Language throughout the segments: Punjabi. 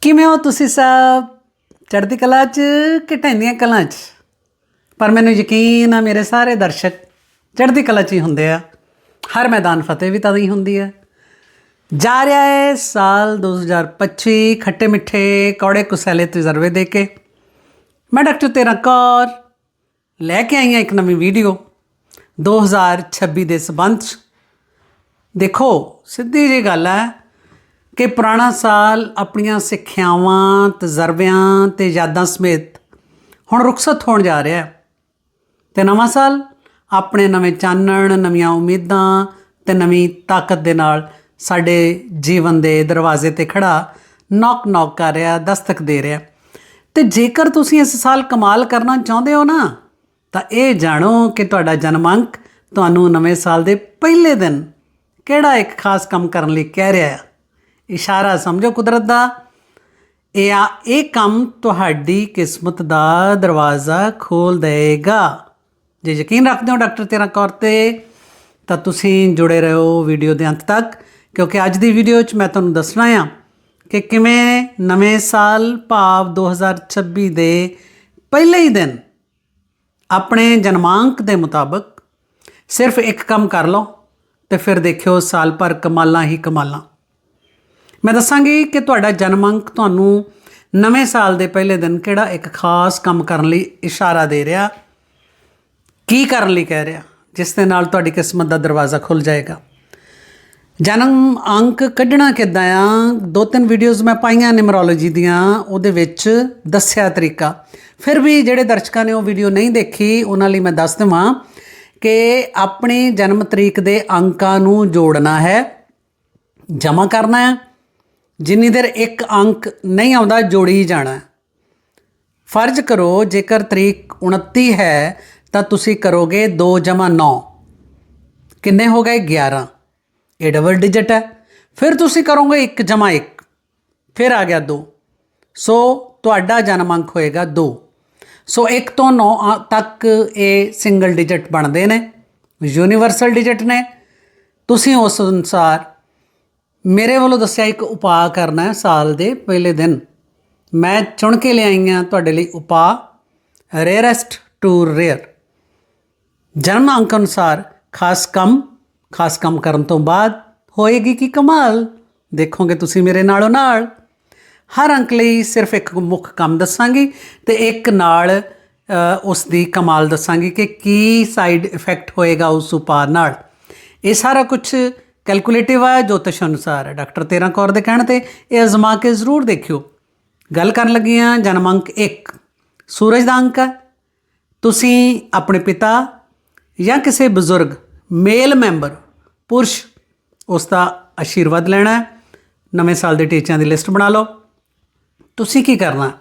ਕਿਵੇਂ ਹੋ ਤੁਸੀਂ ਸਭ? ਚੜ੍ਹਦੀ ਕਲਾ 'ਚ ਕਿ ਢੈਂਦੀਆਂ ਕਲਾ 'ਚ? ਪਰ ਮੈਨੂੰ ਯਕੀਨ ਆ ਮੇਰੇ ਸਾਰੇ ਦਰਸ਼ਕ ਚੜ੍ਹਦੀ ਕਲਾ 'ਚ ਹੀ ਹੁੰਦੇ ਆ। ਹਰ ਮੈਦਾਨ ਫਤਿਹ ਵੀ ਤਾਂ ਹੀ ਹੁੰਦੀ ਹੈ ਜਾ ਰਿਹਾ ਹੈ ਸਾਲ 2025 ਖੱਟੇ ਮਿੱਠੇ, ਕੌੜੇ ਕੁਸੈਲੇ ਤਜਰਬੇ ਦੇ ਕੇ। ਮੈਂ ਡਾਕਟਰ ਤੇਰਾ ਕੌਰ, ਲੈ ਕੇ ਆਈ ਹਾਂ ਇੱਕ ਨਵੀਂ ਵੀਡੀਓ। 2026 ਦੇ ਸਬੰਧ 'ਚ। ਦੇਖੋ, ਸਿੱਧੀ ਜੀ ਗੱਲ ਹੈ ਕਿ ਪੁਰਾਣਾ ਸਾਲ ਆਪਣੀਆਂ ਸਿੱਖਿਆਵਾਂ, ਤਜਰਬਿਆਂ ਤੇ ਯਾਦਾਂ ਸਮੇਤ ਹੁਣ ਰੁਖਸਤ ਹੋਣ ਜਾ ਰਿਹਾ ਹੈ। ਤੇ ਨਵਾਂ ਸਾਲ ਆਪਣੇ ਨਵੇਂ ਚਾਨਣ, ਨਵੀਆਂ ਉਮੀਦਾਂ ਤੇ ਨਵੀਂ ਤਾਕਤ ਦੇ ਨਾਲ ਸਾਡੇ ਜੀਵਨ ਦੇ ਦਰਵਾਜ਼ੇ ਤੇ ਖੜਾ ਨੌਕ ਨੌਕ ਕਰ ਰਿਹਾ, ਦਸਤਕ ਦੇ ਰਿਹਾ ਤੇ ਜੇਕਰ ਤੁਸੀਂ ਇਸ ਸਾਲ ਕਮਾਲ ਕਰਨਾ ਚਾਹੁੰਦੇ ਹੋ ਨਾ, ਤਾਂ ਇਹ ਜਾਣੋ ਕਿ ਤੁਹਾਡਾ ਜਨਮ ਅੰਕ ਤੁਹਾਨੂੰ ਨਵੇਂ ਸਾਲ ਦੇ ਪਹਿਲੇ ਦਿਨ ਕਿਹੜਾ ਇੱਕ ਖਾਸ ਕੰਮ ਕਰਨ ਲਈ ਕਹਿ ਰਿਹਾ ਹੈ। ਇਸ਼ਾਰਾ, ਸਮਝੋ ਕੁਦਰਤ ਦਾ। ਇਹ ਆ, ਇਹ ਕੰਮ ਤੁਹਾਡੀ ਕਿਸਮਤ ਦਾ ਦਰਵਾਜ਼ਾ ਖੋਲ ਦੇਗਾ ਜੇ ਯਕੀਨ ਰੱਖਦੇ ਹੋ ਡਾਕਟਰ ਤੇਰਾ ਕੌਰ ਤੇ, ਤਾਂ ਤੁਸੀਂ ਜੁੜੇ ਰਹੋ ਵੀਡੀਓ ਦੇ ਅੰਤ ਤੱਕ, ਕਿਉਂਕਿ ਅੱਜ ਦੀ ਵੀਡੀਓ 'ਚ ਮੈਂ ਤੁਹਾਨੂੰ ਦੱਸਣਾ ਆ ਕਿ ਕਿਵੇਂ ਨਵੇਂ ਸਾਲ ਭਾਵ 2026 ਦੇ ਪਹਿਲੇ ਹੀ ਦਿਨ ਆਪਣੇ ਜਨਮਾਂਕ ਦੇ ਮੁਤਾਬਕ ਸਿਰਫ ਇੱਕ ਕੰਮ ਕਰ ਲਓ ਤੇ ਫਿਰ ਦੇਖਿਓ ਸਾਲ ਭਰ ਕਮਾਲਾਂ ਹੀ ਕਮਾਲਾਂ। ਮੈਂ ਦੱਸਾਂਗੀ ਕਿ ਤੁਹਾਡਾ ਜਨਮ ਅੰਕ ਤੁਹਾਨੂੰ ਨਵੇਂ ਸਾਲ ਦੇ ਪਹਿਲੇ ਦਿਨ ਕਿਹੜਾ ਇੱਕ ਖਾਸ ਕੰਮ ਕਰਨ ਲਈ ਇਸ਼ਾਰਾ ਦੇ ਰਿਹਾ? ਕੀ ਕਰਨ ਲਈ ਕਹਿ ਰਿਹਾ? ਜਿਸ ਦੇ ਨਾਲ ਤੁਹਾਡੀ ਕਿਸਮਤ ਦਾ ਦਰਵਾਜ਼ਾ ਖੁੱਲ ਜਾਏਗਾ। ਜਨਮ ਅੰਕ ਕੱਢਣਾ ਕਿੱਦਾਂ ਆ? ਦੋ ਤਿੰਨ ਵੀਡੀਓਜ਼ ਮੈਂ ਪਾਈਆਂ ਨਿਮਰੋਲੋਜੀ ਦੀਆਂ, ਉਹਦੇ ਵਿੱਚ ਦੱਸਿਆ ਤਰੀਕਾ। ਫਿਰ ਵੀ ਜਿਹੜੇ ਦਰਸ਼ਕਾਂ ਨੇ ਉਹ ਵੀਡੀਓ ਨਹੀਂ ਦੇਖੀ, ਉਹਨਾਂ ਲਈ ਮੈਂ ਦੱਸ ਦੇਵਾਂ ਕਿ ਆਪਣੀ ਜਨਮ ਤਰੀਕ ਦੇ ਅੰਕਾਂ ਨੂੰ ਜੋੜਨਾ ਹੈ, ਜਮ੍ਹਾਂ ਕਰਨਾ ਹੈ ਜਿੰਨੀ ਦੇਰ ਇੱਕ ਅੰਕ ਨਹੀਂ ਆਉਂਦਾ, ਜੋੜੀ ਜਾਣਾ ਫਰਜ਼ ਕਰੋ, ਜੇਕਰ ਤਰੀਕ 29 ਹੈ, ਤਾਂ ਤੁਸੀਂ ਕਰੋਗੇ 2 9 ਕਿੰਨੇ ਹੋ ਗਏ? 11 ਇਹ ਡਬਲ ਡਿਜਟ ਹੈ। ਫਿਰ ਤੁਸੀਂ ਕਰੋਗੇ 1 1 ਫਿਰ ਆ ਗਿਆ 2 ਸੋ ਤੁਹਾਡਾ ਜਨਮ ਅੰਕ ਹੋਏਗਾ 2 ਸੋ 1 ਤੋਂ 9 ਤੱਕ ਇਹ ਸਿੰਗਲ ਡਿਜਟ ਬਣਦੇ ਨੇ। ਯੂਨੀਵਰਸਲ ਡਿਜਟ ਨੇ। ਤੁਸੀਂ ਉਸ ਅਨੁਸਾਰ ਮੇਰੇ ਵੱਲੋਂ ਦੱਸਿਆ ਇੱਕ ਉਪਾਅ ਕਰਨਾ ਹੈ ਸਾਲ ਦੇ ਪਹਿਲੇ ਦਿਨ। ਮੈਂ ਚੁਣ ਕੇ ਲਿਆਈ ਲਿਆਈਆਂ ਤੁਹਾਡੇ ਲਈ ਉਪਾਅ ਰੇਅਰੈਸਟ ਟੂ ਰੇਅਰ ਜਨਮ ਅੰਕ ਅਨੁਸਾਰ ਖਾਸ ਕੰਮ ਖਾਸ ਕੰਮ ਕਰਨ ਤੋਂ ਬਾਅਦ ਹੋਏਗੀ ਕੀ ਕਮਾਲ? ਦੇਖੋਗੇ ਤੁਸੀਂ ਮੇਰੇ ਨਾਲੋਂ ਨਾਲ। ਹਰ ਅੰਕ ਲਈ ਸਿਰਫ ਇੱਕ ਮੁੱਖ ਕੰਮ ਦੱਸਾਂਗੀ ਤੇ ਇੱਕ ਨਾਲ ਉਸ ਦੀ ਕਮਾਲ ਦੱਸਾਂਗੀ ਕਿ ਕੀ ਸਾਈਡ ਇਫੈਕਟ ਹੋਏਗਾ ਉਸ ਉਪਾਅ ਨਾਲ। ਇਹ ਸਾਰਾ ਕੁਝ ਕੈਲਕੂਲੇਟਿਵ ਹੈ ਜੋਤਿਸ਼ ਅਨੁਸਾਰ। ਹੈ ਡਾਕਟਰ ਤੇਰਾ ਕੌਰ ਦੇ ਕਹਿਣ ਤੇ ਇਹ ਅਜ਼ਮਾ ਕੇ ਜ਼ਰੂਰ ਦੇਖਿਓ। ਗੱਲ ਕਰਨ ਲੱਗੇ ਹਾਂ ਜਨਮ ਅੰਕ 1 ਸੂਰਜ ਦਾ ਅੰਕ ਹੈ। ਤੁਸੀਂ ਆਪਣੇ ਪਿਤਾ ਜਾਂ ਕਿਸੇ ਬਜ਼ੁਰਗ, ਮੇਲ ਮੈਂਬਰ, ਪੁਰਸ਼, ਉਸ ਦਾ ਆਸ਼ੀਰਵਾਦ ਲੈਣਾ ਹੈ। ਨਵੇਂ ਸਾਲ ਦੇ ਟੀਚਿਆਂ ਦੀ ਲਿਸਟ ਬਣਾ ਲਓ। ਤੁਸੀਂ ਕੀ ਕਰਨਾ?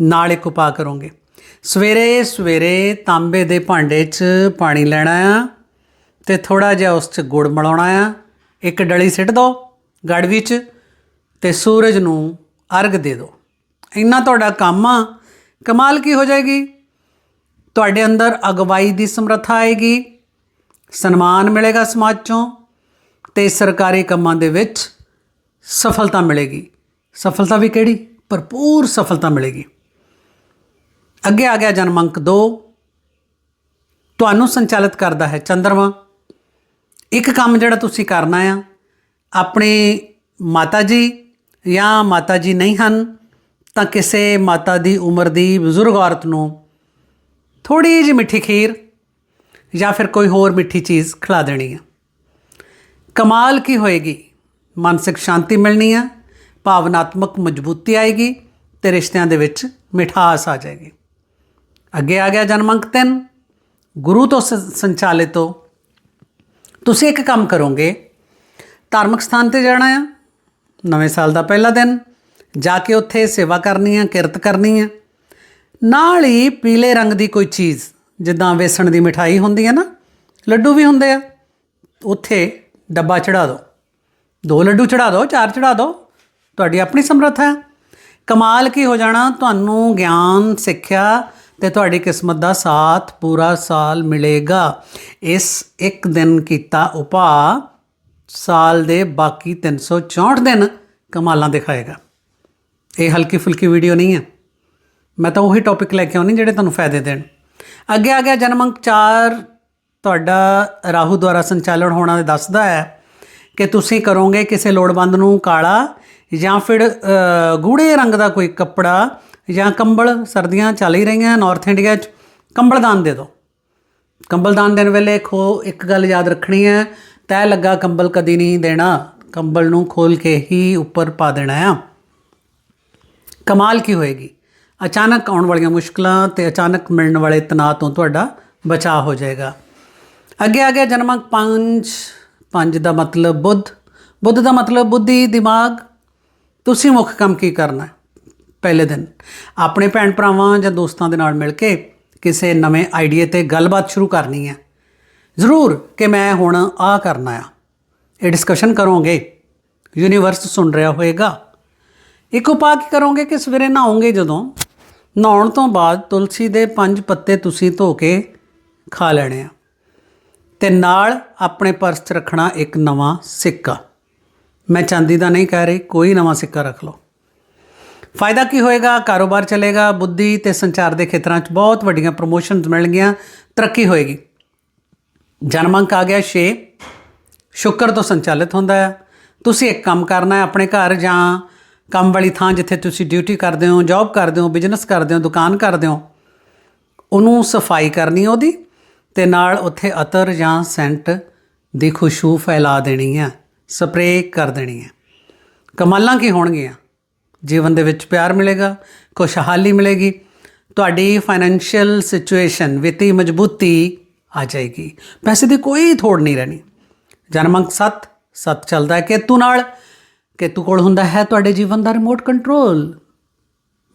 ਨਾਲ ਇੱਕ ਉਪਾਅ ਕਰੋਗੇ। ਸਵੇਰੇ ਸਵੇਰੇ ਤਾਂਬੇ ਦੇ ਭਾਂਡੇ 'ਚ ਪਾਣੀ ਲੈਣਾ ਆ ਤੇ ਥੋੜਾ ਜਿਹਾ ਉਸ 'ਚ ਗੁੜ ਮਿਲਾਉਣਾ ਆ। ਇੱਕ ਡਲੀ ਸਿੱਟ ਦਿਓ ਗੜਵੀ 'ਚ ਤੇ ਸੂਰਜ ਨੂੰ ਅਰਗ ਦੇ ਦਿਓ ਇੰਨਾ ਤੁਹਾਡਾ ਕੰਮ ਆ, ਕਮਾਲ ਕੀ ਹੋ ਜਾਏਗੀ? ਤੁਹਾਡੇ ਅੰਦਰ ਅਗਵਾਈ ਦੀ ਸਮਰੱਥਾ ਆਏਗੀ, ਸਨਮਾਨ ਮਿਲੇਗਾ ਸਮਾਜ ਚੋਂ ਤੇ ਸਰਕਾਰੀ ਕੰਮਾਂ ਦੇ ਵਿੱਚ ਸਫਲਤਾ ਮਿਲੇਗੀ। ਸਫਲਤਾ ਵੀ ਕਿਹੜੀ? ਭਰਪੂਰ ਸਫਲਤਾ ਮਿਲੇਗੀ। ਅੱਗੇ ਆ ਗਿਆ ਜਨਮ ਅੰਕ 2 ਤੁਹਾਨੂੰ ਸੰਚਾਲਿਤ ਕਰਦਾ ਹੈ ਚੰਦਰਮਾ। ਇੱਕ ਕੰਮ ਜਿਹੜਾ ਤੁਸੀਂ ਕਰਨਾ ਆ, ਆਪਣੇ ਮਾਤਾ ਜੀ ਜਾਂ ਮਾਤਾ ਜੀ ਨਹੀਂ ਹਨ, ਤਾਂ ਕਿਸੇ ਮਾਤਾ ਦੀ ਉਮਰ ਦੀ ਬਜ਼ੁਰਗ ਔਰਤ ਨੂੰ ਥੋੜੀ ਜਿਹੀ ਮਿੱਠੀ ਖੀਰ ਜਾਂ ਫਿਰ ਕੋਈ ਹੋਰ ਮਿੱਠੀ ਚੀਜ਼ ਖਿਲਾ ਦੇਣੀ ਆ। ਕਮਾਲ ਕੀ ਹੋਏਗੀ? ਮਾਨਸਿਕ ਸ਼ਾਂਤੀ ਮਿਲਣੀ ਆ, ਭਾਵਨਾਤਮਕ ਮਜ਼ਬੂਤੀ ਆਏਗੀ ਤੇ ਰਿਸ਼ਤਿਆਂ ਦੇ ਵਿੱਚ ਮਿਠਾਸ ਆ ਜਾਏਗੀ। ਅੱਗੇ ਆ ਗਿਆ ਜਨਮ ਅੰਕ 3 ਗੁਰੂ ਤੋਂ ਸੰਚਾਲਿਤ ਹੋ ਤੁਸੀਂ ਇੱਕ ਕੰਮ ਕਰੋਗੇ, ਧਾਰਮਿਕ ਸਥਾਨ ਤੇ ਜਾਣਾ ਆ, ਨਵੇਂ ਸਾਲ ਦਾ ਪਹਿਲਾ ਦਿਨ, ਜਾ ਕੇ ਉੱਥੇ ਸੇਵਾ ਕਰਨੀ ਆ, ਕਿਰਤ ਕਰਨੀ ਆ। ਨਾਲ ਹੀ ਪੀਲੇ ਰੰਗ ਦੀ ਕੋਈ ਚੀਜ਼, ਜਿੱਦਾਂ ਵੇਸਣ ਦੀ ਮਿਠਾਈ ਹੁੰਦੀ ਹੈ ਨਾ, ਲੱਡੂ ਵੀ ਹੁੰਦੇ ਆ, ਉੱਥੇ ਡੱਬਾ ਚੜਾ ਦਿਓ ਦੋ ਲੱਡੂ ਚੜਾ ਦਿਓ ਚਾਰ ਚੜਾ ਦਿਓ ਤੁਹਾਡੀ ਆਪਣੀ ਸਮਰੱਥਾ ਹੈ ਕਮਾਲ ਕੀ ਹੋ ਜਾਣਾ, ਤੁਹਾਨੂੰ ਗਿਆਨ, ਸਿੱਖਿਆ ਤੇ ਤੁਹਾਡੀ ਕਿਸਮਤ ਦਾ ਸਾਥ ਪੂਰਾ ਸਾਲ ਮਿਲੇਗਾ। ਇਸ ਇੱਕ ਦਿਨ ਕੀਤਾ ਉਪਾਅ ਸਾਲ ਦੇ ਬਾਕੀ 364 ਦਿਨ ਕਮਾਲਾਂ ਦਿਖਾਏਗਾ। ਇਹ ਹਲਕੀ ਫੁਲਕੀ ਵੀਡੀਓ ਨਹੀਂ ਹੈ। ਮੈਂ ਤਾਂ ਉਹੀ ਟੌਪਿਕ ਲੈ ਕੇ ਆਉਣੀ ਜਿਹੜੇ ਤੁਹਾਨੂੰ ਫਾਇਦੇ ਦੇਣ। ਅੱਗੇ ਆ ਗਿਆ ਜਨਮ ਅੰਕ 4 ਤੁਹਾਡਾ ਰਾਹੂ ਦੁਆਰਾ ਸੰਚਾਲਨ ਹੋਣਾ ਦੱਸਦਾ ਹੈ ਕਿ ਤੁਸੀਂ ਕਰੋਗੇ ਕਿਸੇ ਲੋੜਵੰਦ ਨੂੰ ਕਾਲਾ ਜਾਂ ਫਿਰ ਅ, ਗੂੜੇ ਰੰਗ ਦਾ ਕੋਈ ਕੱਪੜਾ ਜਾਂ ਕੰਬਲ, ਸਰਦੀਆਂ ਚੱਲ ਹੀ ਰਹੀਆਂ ਨਾਰਥ ਇੰਡੀਆ 'ਚ, ਕੰਬਲ ਦਾਨ ਦੇ ਦਿਓ। ਕੰਬਲ ਦਾਨ ਦੇਣ ਵੇਲੇ ਖੋ, ਇੱਕ ਗੱਲ ਯਾਦ ਰੱਖਣੀ ਹੈ ਤੈ ਲੱਗਾ ਕੰਬਲ ਕਦੀ ਨਹੀਂ ਦੇਣਾ, ਕੰਬਲ ਨੂੰ ਖੋਲ ਕੇ ਹੀ ਉੱਪਰ ਪਾ ਦੇਣਾ ਆ। ਕਮਾਲ ਕੀ ਹੋਏਗੀ? ਅਚਾਨਕ ਆਉਣ ਵਾਲੀਆਂ ਮੁਸ਼ਕਲਾਂ ਤੇ ਅਚਾਨਕ ਮਿਲਣ ਵਾਲੇ ਤਣਾਅ ਤੋਂ ਤੁਹਾਡਾ ਬਚਾਅ ਹੋ ਜਾਏਗਾ। ਅੱਗੇ ਆ ਗਿਆ ਜਨਮ ਅੰਕ 5 5 ਦਾ ਮਤਲਬ ਬੁੱਧ। ਬੁੱਧ ਦਾ ਮਤਲਬ ਬੁੱਧੀ, ਦਿਮਾਗ। ਤੁਸੀਂ ਮੁੱਖ ਕੰਮ ਕੀ ਕਰਨਾ ਹੈ? ਪਹਿਲੇ ਦਿਨ। ਆਪਣੇ ਭੈਣ ਭਰਾਵਾਂ ਜਾਂ ਦੋਸਤਾਂ ਦੇ ਨਾਲ ਮਿਲ ਕੇ ਕਿਸੇ ਨਵੇਂ ਆਈਡੀਆ ਤੇ ਗੱਲਬਾਤ ਸ਼ੁਰੂ ਕਰਨੀ ਹੈ। ਜ਼ਰੂਰ ਕਿ ਮੈਂ ਹੁਣ ਆ ਕਰਨਾ ਆ ਇਹ ਡਿਸਕਸ਼ਨ ਕਰੋਗੇ। ਯੂਨੀਵਰਸ ਸੁਣ ਰਿਹਾ ਹੋਏਗਾ। ਇੱਕ ਉਪਾਅ ਕੀ ਕਰੋਗੇ ਕਿ ਸਵੇਰੇ ਨਹਾਓਗੇ ਜਦੋਂ? ਨਹਾਉਣ ਤੋਂ ਬਾਅਦ ਤੁਲਸੀ ਦੇ ਪੰਜ ਪੱਤੇ ਤੁਸੀਂ ਧੋ ਕੇ ਖਾ ਲੈਣੇ ਆ। ਤੇ ਨਾਲ ਆਪਣੇ ਪਰਸ 'ਚ ਰੱਖਣਾ ਇੱਕ ਨਵਾਂ ਸਿੱਕਾ। ਮੈਂ ਚਾਂਦੀ ਦਾ ਨਹੀਂ ਕਹਿ ਰਹੀ, ਕੋਈ ਨਵਾਂ ਸਿੱਕਾ ਰੱਖ ਲਓ। ਫਾਇਦਾ ਕੀ ਹੋਏਗਾ? ਕਾਰੋਬਾਰ ਚੱਲੇਗਾ, ਬੁੱਧੀ ਤੇ ਸੰਚਾਰ ਦੇ ਖੇਤਰਾਂ 'ਚ ਬਹੁਤ ਵੱਡੀਆਂ ਪ੍ਰੋਮੋਸ਼ਨਸ ਮਿਲਣਗੀਆਂ, ਤਰੱਕੀ ਹੋਏਗੀ। ਜਨਮ ਅੰਕ ਆ ਗਿਆ 6 ਸ਼ੁੱਕਰ ਤੋਂ ਸੰਚਾਲਿਤ ਹੁੰਦਾ ਹੈ। ਤੁਸੀਂ ਇੱਕ ਕੰਮ ਕਰਨਾ ਹੈ ਆਪਣੇ ਘਰ ਜਾਂ ਕੰਮ ਵਾਲੀ ਥਾਂ ਜਿੱਥੇ ਤੁਸੀਂ ਡਿਊਟੀ ਕਰਦੇ ਹੋ ਜੌਬ ਕਰਦੇ ਹੋ ਬਿਜ਼ਨਸ ਕਰਦੇ ਹੋ, ਦੁਕਾਨ ਕਰਦੇ ਹੋ, ਉਹਨੂੰ ਸਫ਼ਾਈ ਕਰਨੀ ਉਹਦੀ ਤੇ ਨਾਲ ਉੱਥੇ ਅਤਰ ਜਾਂ ਸੈਂਟ ਦੀ ਖੁਸ਼ਬੂ ਫੈਲਾ ਦੇਣੀ ਹੈ ਸਪਰੇਅ ਕਰ ਦੇਣੀ ਹੈ। ਕਮਾਲਾਂ ਕੀ ਹੋਣਗੀਆਂ? ਜੀਵਨ ਦੇ ਵਿੱਚ ਪਿਆਰ ਮਿਲੇਗਾ, ਖੁਸ਼ਹਾਲੀ ਮਿਲੇਗੀ, ਤੁਹਾਡੀ ਫਾਈਨੈਂਸ਼ੀਅਲ ਸਿਚੁਏਸ਼ਨ ਵਿੱਤੀ ਮਜ਼ਬੂਤੀ ਆ ਜਾਏਗੀ। ਪੈਸੇ ਦੀ ਕੋਈ ਥੋੜ ਨਹੀਂ ਰਹਿਣੀ। ਜਨਮ ਅੰਕ 7 7 ਚੱਲਦਾ ਹੈ ਕੇਤੂ ਨਾਲ। ਕੇਤੂ ਕੋਲ ਹੁੰਦਾ ਹੈ ਤੁਹਾਡੇ ਜੀਵਨ ਦਾ ਰਿਮੋਟ ਕੰਟਰੋਲ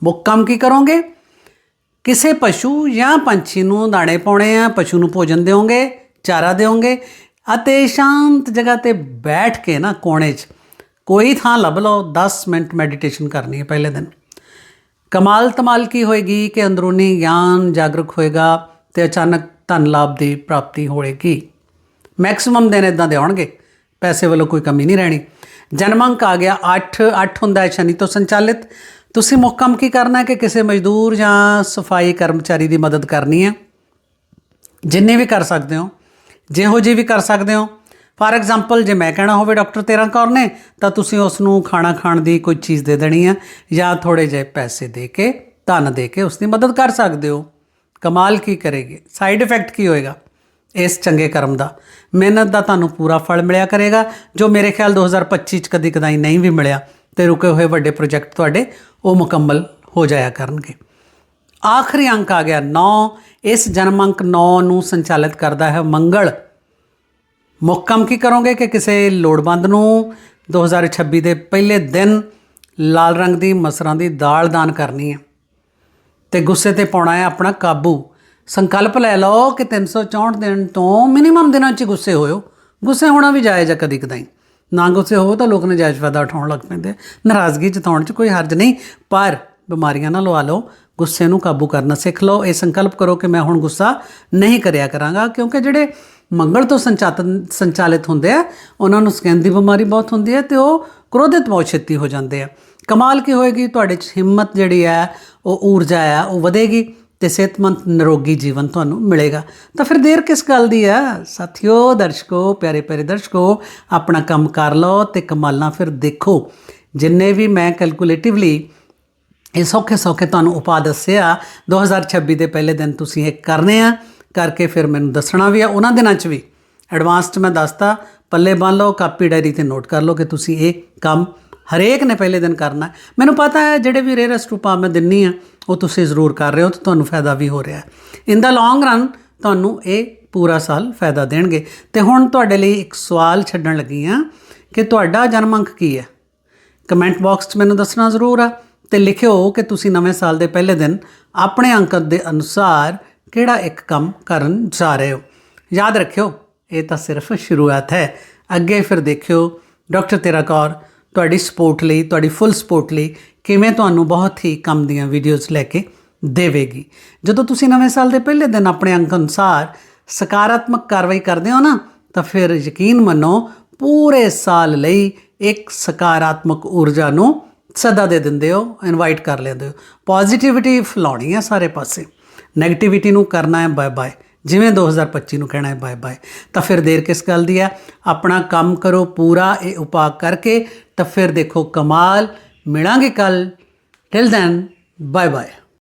ਮੁੱਖ ਕੰਮ ਕੀ ਕਰੋਗੇ? ਕਿਸੇ ਪਸ਼ੂ ਜਾਂ ਪੰਛੀ ਨੂੰ ਦਾਣੇ ਪਾਉਣੇ ਆ, ਪਸ਼ੂ ਨੂੰ ਭੋਜਨ ਦਿਓਗੇ, ਚਾਰਾ ਦਿਓਗੇ ਅਤੇ ਸ਼ਾਂਤ ਜਗ੍ਹਾ ਤੇ ਬੈਠ ਕੇ ਨਾ ਕੋਣੇ 'ਚ ਕੋਈ ਥਾਂ ਲੱਭ ਲਓ 10 ਮਿੰਟ ਮੈਡੀਟੇਸ਼ਨ ਕਰਨੀ ਹੈ ਪਹਿਲੇ ਦਿਨ। ਕਮਾਲ ਤਮਾਲ ਕੀ ਹੋਏਗੀ ਕਿ ਅੰਦਰੂਨੀ ਗਿਆਨ ਜਾਗਰੂਕ ਹੋਏਗਾ ਤੇ ਅਚਾਨਕ ਧਨ ਲਾਭ ਦੀ ਪ੍ਰਾਪਤੀ ਹੋਏਗੀ। ਮੈਕਸਿਮਮ ਦਿਨ ਇਦਾਂ ਦੇ ਆਉਣਗੇ, ਪੈਸੇ ਵੱਲੋਂ ਕੋਈ ਕਮੀ ਨਹੀਂ ਰਹਿਣੀ। ਜਨਮ ਅੰਕ ਆ ਗਿਆ 8 8 ਹੁੰਦਾ ਹੈ ਸ਼ਨੀ ਤੋਂ ਸੰਚਾਲਿਤ। ਤੁਸੀਂ ਮੁੱਖ ਕੀ ਕਰਨਾ ਹੈ ਕਿ ਕਿਸੇ ਮਜ਼ਦੂਰ ਜਾਂ ਸਫ਼ਾਈ ਕਰਮਚਾਰੀ ਦੀ ਮਦਦ ਕਰਨੀ ਹੈ? ਜਿੰਨੇ ਵੀ ਕਰ ਸਕਦੇ ਹੋ, ਜਿਹੋ ਜਿਹੇ ਵੀ ਕਰ ਸਕਦੇ ਹੋ ਫਾਰ ਐਗਜ਼ਾਮਪਲ ਜੇ ਮੈਂ ਕਹਿਣਾ ਹੋਵੇ ਡਾਕਟਰ ਤੇਰਾ ਕੌਰ ਨੇ, ਤਾਂ ਤੁਸੀਂ ਉਸ ਨੂੰ ਖਾਣਾ ਖਾਣ ਦੀ ਕੋਈ ਚੀਜ਼ ਦੇ ਦੇਣੀ ਆ, ਜਾਂ ਥੋੜੇ ਜਿਹੇ ਪੈਸੇ ਦੇ ਕੇ, ਧਨ ਦੇ ਕੇ ਉਸ ਦੀ ਮਦਦ ਕਰ ਸਕਦੇ ਹੋ। ਕਮਾਲ ਕੀ ਕਰੇਗੀ। ਸਾਈਡ ਇਫੈਕਟ ਕੀ ਹੋਏਗਾ? ਇਸ ਚੰਗੇ ਕਰਮ ਦਾ। ਮਿਹਨਤ ਦਾ ਤੁਹਾਨੂੰ ਪੂਰਾ ਫਲ ਮਿਲਿਆ ਕਰੇਗਾ, ਜੋ ਮੇਰੇ ਖਿਆਲ 2025 ਚ ਕਦੀ ਕਦਾਈ ਨਹੀਂ ਵੀ ਮਿਲਿਆ, ਤੇ ਰੁਕੇ ਹੋਏ ਵੱਡੇ ਪ੍ਰੋਜੈਕਟ ਤੁਹਾਡੇ ਉਹ ਮੁਕੰਮਲ ਹੋ ਜਾਇਆ ਕਰਨਗੇ। ਆਖਰੀ ਅੰਕ ਆ ਗਿਆ 9 ਇਸ ਜਨਮ ਅੰਕ 9 ਨੂੰ ਸੰਚਾਲਿਤ ਕਰਦਾ ਹੈ ਮੰਗਲ। ਮੁੱਖ ਕੰਮ ਕੀ ਕਰੋਗੇ ਕਿ ਕਿਸੇ ਲੋੜਵੰਦ ਨੂੰ 2026 ਦੇ ਪਹਿਲੇ ਦਿਨ ਲਾਲ ਰੰਗ ਦੀ ਮਸਰਾਂ ਦੀ ਦਾਲ ਦਾਨ ਕਰਨੀ ਹੈ? ਤੇ ਗੁੱਸੇ ਤੇ ਪਾਉਣਾ ਹੈ ਆਪਣਾ ਕਾਬੂ। ਸੰਕਲਪ ਲੈ ਲਓ ਕਿ 364 ਦਿਨ ਤੋਂ ਮਿਨੀਮਮ ਦਿਨਾਂ 'ਚ ਗੁੱਸੇ ਹੋਇਓ। ਗੁੱਸੇ ਹੋਣਾ ਵੀ ਜਾਇਜ਼ ਹੈ ਕਦੀ ਕਦਾਈ। ਨਾ ਗੁੱਸੇ ਹੋਵੋ ਤਾਂ ਲੋਕ ਨਜਾਇਜ਼ ਫਾਇਦਾ ਉਠਾਉਣ ਲੱਗ ਪੈਂਦੇ ਨਾਰਾਜ਼ਗੀ ਜਤਾਉਣ 'ਚ ਕੋਈ ਹਰਜ ਨਹੀਂ, ਪਰ ਬਿਮਾਰੀਆਂ ਨਾ ਲਵਾ ਲਓ। ਗੁੱਸੇ ਨੂੰ ਕਾਬੂ ਕਰਨਾ ਸਿੱਖ ਲਓ। ਇਹ ਸੰਕਲਪ ਕਰੋ ਕਿ ਮੈਂ ਹੁਣ ਗੁੱਸਾ ਨਹੀਂ ਕਰਿਆ ਕਰਾਂਗਾ, ਕਿਉਂਕਿ ਜਿਹੜੇ ਮੰਗਲ ਤੋਂ ਸੰਚਾਤਨ ਸੰਚਾਲਿਤ ਹੁੰਦੇ ਆ, ਉਹਨਾਂ ਨੂੰ ਸਕੈਨ ਦੀ ਬਿਮਾਰੀ ਬਹੁਤ ਹੁੰਦੀ ਹੈ ਤੇ ਉਹ ਕ੍ਰੋਧਿਤ ਬਹੁਤ ਛੇਤੀ ਹੋ ਜਾਂਦੇ ਆ। ਕਮਾਲ ਕੀ ਹੋਏਗੀ, ਤੁਹਾਡੇ 'ਚ ਹਿੰਮਤ ਜਿਹੜੀ ਹੈ, ਉਹ ਊਰਜਾ ਹੈ, ਉਹ ਵਧੇਗੀ ਤੇ ਸਿਹਤਮੰਦ ਨਿਰੋਗੀ ਜੀਵਨ ਤੁਹਾਨੂੰ ਮਿਲੇਗਾ। ਤਾਂ ਫਿਰ ਦੇਰ ਕਿਸ ਗੱਲ ਦੀ ਆ ਸਾਥੀਓ, ਦਰਸ਼ਕੋ, ਪਿਆਰੇ ਪਿਆਰੇ ਦਰਸ਼ਕੋ, ਆਪਣਾ ਕੰਮ ਕਰ ਲਓ ਤੇ ਕਮਾਲਾਂ ਫਿਰ ਦੇਖੋ। ਜਿੰਨੇ ਵੀ ਮੈਂ ਕੈਲਕੂਲੇਟਿਵਲੀ ਇਹ ਸੌਖੇ ਸੌਖੇ ਤੁਹਾਨੂੰ ਉਪਾਅ ਦੱਸਿਆ 2026 ਦੇ ਪਹਿਲੇ ਦਿਨ ਤੁਸੀਂ ਇਹ ਕਰਨੇ ਆ। ਕਰਕੇ ਫਿਰ ਮੈਨੂੰ ਦੱਸਣਾ ਵੀ ਆ, ਉਹਨਾਂ ਦਿਨਾਂ 'ਚ ਵੀ। ਐਡਵਾਂਸ 'ਚ ਮੈਂ ਦੱਸਤਾ, ਪੱਲੇ ਬੰਨ ਲਓ, ਕਾਪੀ ਡਾਇਰੀ ਤੇ ਨੋਟ ਕਰ ਲਓ ਕਿ ਤੁਸੀਂ ਇਹ ਕੰਮ ਹਰੇਕ ਨੇ ਪਹਿਲੇ ਦਿਨ ਕਰਨਾ ਮੈਨੂੰ ਪਤਾ ਹੈ, ਜਿਹੜੇ ਵੀ ਰੇਰੈਸਟ ਉਪਾਅ ਮੈਂ ਦਿੰਨੀ ਆ, ਉਹ ਤੁਸੀਂ ਜ਼ਰੂਰ ਕਰ ਰਹੇ ਹੋ ਤੇ ਤੁਹਾਨੂੰ ਫਾਇਦਾ ਵੀ ਹੋ ਰਿਹਾ ਹੈ। ਇਨ ਦਾ ਲੌਂਗ ਰਨ ਤੁਹਾਨੂੰ ਇਹ ਪੂਰਾ ਸਾਲ ਫਾਇਦਾ ਦੇਣਗੇ। ਤੇ ਹੁਣ ਤੁਹਾਡੇ ਲਈ ਇੱਕ ਸਵਾਲ ਛੱਡਣ ਲੱਗੀ ਆ ਕਿ ਤੁਹਾਡਾ ਜਨਮ ਅੰਕ ਕੀ ਹੈ? ਕਮੈਂਟ ਬਾਕਸ 'ਚ ਮੈਨੂੰ ਦੱਸਣਾ ਜ਼ਰੂਰ ਆ ਤੇ ਲਿਖਿਓ ਕਿ ਤੁਸੀਂ ਨਵੇਂ ਸਾਲ ਦੇ ਪਹਿਲੇ ਦਿਨ ਆਪਣੇ ਅੰਕ ਦੇ ਅਨੁਸਾਰ ਕਿਹੜਾ ਇੱਕ ਕੰਮ ਕਰਨ ਜਾ ਰਹੇ ਹੋ? ਯਾਦ ਰੱਖਿਓ, ਇਹ ਤਾਂ ਸਿਰਫ ਸ਼ੁਰੂਆਤ ਹੈ। ਅੱਗੇ ਫਿਰ ਦੇਖਿਓ, ਡਾਕਟਰ ਤੇਰਾ ਕੌਰ, ਤੁਹਾਡੀ ਸਪੋਰਟ ਲਈ, ਤੁਹਾਡੀ ਫੁੱਲ ਸਪੋਰਟ ਲਈ ਕਿਵੇਂ ਤੁਹਾਨੂੰ ਬਹੁਤ ਹੀ ਕੰਮ ਦੀਆਂ ਵੀਡੀਓਜ਼ ਲੈ ਕੇ ਦੇਵੇਗੀ। ਜਦੋਂ ਤੁਸੀਂ ਨਵੇਂ ਸਾਲ ਦੇ ਪਹਿਲੇ ਦਿਨ ਆਪਣੇ ਅੰਕ ਅਨੁਸਾਰ ਸਕਾਰਾਤਮਕ ਕਾਰਵਾਈ ਕਰਦੇ ਹੋ ਨਾ, ਤਾਂ ਫਿਰ ਯਕੀਨ ਮੰਨੋ, ਪੂਰੇ ਸਾਲ ਲਈ ਇੱਕ ਸਕਾਰਾਤਮਕ ਊਰਜਾ ਨੂੰ ਸਦਾ ਦੇ ਦਿੰਦੇ ਹੋ ਇਨਵਾਈਟ ਕਰ ਲੈਂਦੇ ਹੋ। ਪੋਜ਼ਿਟਿਵਿਟੀ ਫਲਾਉਣੀ ਹੈ ਸਾਰੇ ਪਾਸੇ। 네ਗੇਟਿਵਿਟੀ ਨੂੰ ਕਰਨਾ ਹੈ ਬਾਏ ਬਾਏ ਜਿਵੇਂ 2025 ਨੂੰ ਕਹਿਣਾ ਹੈ ਬਾਏ ਬਾਏ ਤਾਂ ਫਿਰ ਦੇਰ ਕਿਸ ਗੱਲ ਦੀ ਹੈ? ਆਪਣਾ ਕੰਮ ਕਰੋ ਪੂਰਾ, ਇਹ ਉਪਾਅ ਕਰਕੇ, ਤਾਂ ਫਿਰ ਦੇਖੋ ਕਮਾਲ, ਮਿਲਾਂਗੇ ਕੱਲ ਟਿਲ ਦੈਨ ਬਾਏ ਬਾਏ